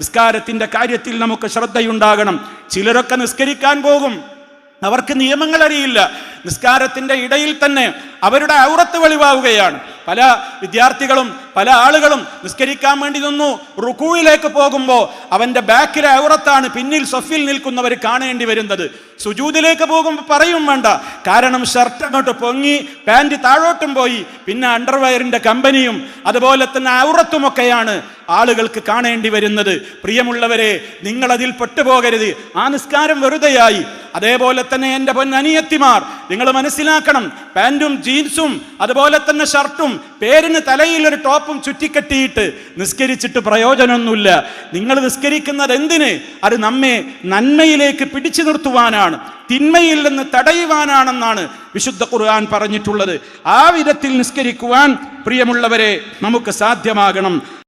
നിസ്കാരത്തിന്റെ കാര്യത്തിൽ നമുക്ക് ശ്രദ്ധയുണ്ടാകണം. ചിലരൊക്കെ നിസ്കരിക്കാൻ പോകും. അവർക്ക് നിയമങ്ങൾ അറിയില്ല നിസ്കാരത്തിന്റെ ഇടയിൽ തന്നെ അവരുടെ ഔറത്ത് വെളിവാവുകയാണ്. പല വിദ്യാർത്ഥികളും പല ആളുകളും നിസ്കരിക്കാൻ വേണ്ടി നിന്നു. റുക്കൂയിലേക്ക് പോകുമ്പോൾ അവന്റെ ബാക്കിലെ ഔറത്താണ് പിന്നിൽ സൊഫിൽ നിൽക്കുന്നവർ കാണേണ്ടി വരുന്നത്. സുജൂതിലേക്ക് പോകുമ്പോൾ പറയും വേണ്ട. കാരണം ഷർട്ട് അങ്ങോട്ട് പൊങ്ങി പാന്റ് താഴോട്ടും പോയി. പിന്നെ അണ്ടർവെയറിന്റെ കമ്പനിയും അതുപോലെ തന്നെ ഔറത്തുമൊക്കെയാണ് ആളുകൾക്ക് കാണേണ്ടി വരുന്നത്. പ്രിയമുള്ളവരെ നിങ്ങളതിൽ പെട്ടുപോകരുത്. ആ നിസ്കാരം വെറുതെയായി. അതേപോലെ തന്നെ എന്റെ പൊന്നനിയത്തിമാർ നിങ്ങൾ മനസ്സിലാക്കണം പാന്റും ജീൻസും അതുപോലെ തന്നെ ഷർട്ടും പേരിന് തലയിൽ ഒരു ടോപ്പും ചുറ്റിക്കെട്ടിയിട്ട് നിസ്കരിച്ചിട്ട് പ്രയോജനമൊന്നുമില്ല. നിങ്ങൾ നിസ്കരിക്കുന്നത് എന്തിന്? അത് നമ്മെ നന്മയിലേക്ക് പിടിച്ചു നിർത്തുവാനാണ് തിന്മയിൽ നിന്ന് തടയുവാനാണെന്നാണ് വിശുദ്ധ ഖുർആൻ പറഞ്ഞിട്ടുള്ളത്. ആ വിധത്തിൽ നിസ്കരിക്കുവാൻ പ്രിയമുള്ളവരെ നമുക്ക് സാധ്യമാകണം.